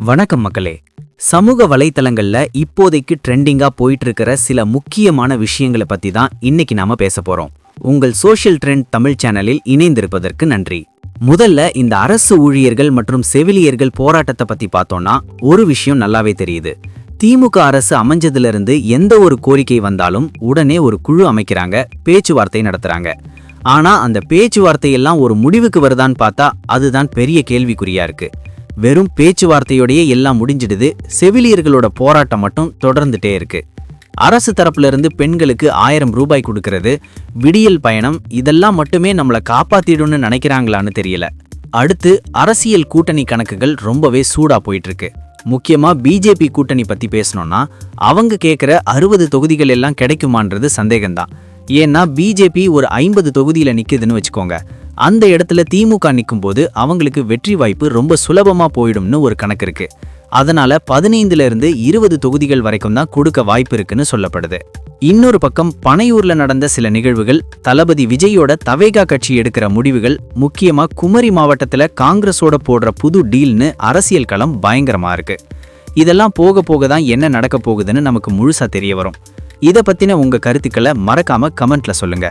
வணக்கம் மக்களே. சமூக வலைத்தளங்கள்ல இப்போதைக்கு ட்ரெண்டிங்கா போயிட்டு இருக்கிற சில முக்கியமான விஷயங்களை பத்தி தான் இன்னைக்கு நாம பேச போறோம். உங்கள் சோஷியல் ட்ரெண்ட் தமிழ் சேனலில் இணைந்திருப்பதற்கு நன்றி. முதல்ல இந்த அரசு ஊழியர்கள் மற்றும் செவிலியர்கள் போராட்டத்தை பத்தி பார்த்தோம்னா ஒரு விஷயம் நல்லாவே தெரியுது. திமுக அரசு அமைஞ்சதுல இருந்து எந்த ஒரு கோரிக்கை வந்தாலும் உடனே ஒரு குழு அமைக்கிறாங்க பேச்சுவார்த்தை நடத்துறாங்க. ஆனா அந்த பேச்சுவார்த்தையெல்லாம் ஒரு முடிவுக்கு வருதான்னு பார்த்தா அதுதான் பெரிய கேள்விக்குறியா இருக்கு. வெறும் பேச்சுவார்த்தையோடையே எல்லாம் முடிஞ்சிடுது. செவிலியர்களோட போராட்டம் மட்டும் தொடர்ந்துட்டே இருக்கு. அரசு தரப்புலருந்து பெண்களுக்கு ஆயிரம் ரூபாய் கொடுக்கறது. விடியல் பயணம் இதெல்லாம் மட்டுமே நம்மளை காப்பாத்திடும்னு நினைக்கிறாங்களான்னு தெரியல. அடுத்து அரசியல் கூட்டணி கணக்குகள் ரொம்பவே சூடா போயிட்டு இருக்கு முக்கியமா பிஜேபி கூட்டணி பத்தி பேசணும்னா அவங்க கேட்குற அறுபது தொகுதிகள் எல்லாம் கிடைக்குமான்றது சந்தேகம்தான். ஏன்னா பிஜேபி ஒரு ஐம்பது தொகுதியில நிக்குதுன்னு வச்சுக்கோங்க. அந்த இடத்துல திமுக நிற்கும் போது அவங்களுக்கு வெற்றி வாய்ப்பு ரொம்ப சுலபமா போயிடும்னு ஒரு கணக்கு இருக்கு. அதனால பதினைந்துல இருந்து இருபது தொகுதிகள் வரைக்கும் தான் கொடுக்க வாய்ப்பு இருக்குன்னு சொல்லப்படுது. இன்னொரு பக்கம் பனையூர்ல நடந்த சில நிகழ்வுகள் தளபதி விஜயோட தவேகா கட்சி எடுக்கிற முடிவுகள் முக்கியமா குமரி மாவட்டத்துல காங்கிரஸோட போடுற புது டீல்னு அரசியல் களம் பயங்கரமா இருக்கு. இதெல்லாம் போக போக தான் என்ன நடக்க போகுதுன்னு நமக்கு முழுசா தெரிய வரும். இதை பத்தின உங்க கருத்துக்களை மறக்காம கமெண்ட்ல சொல்லுங்க.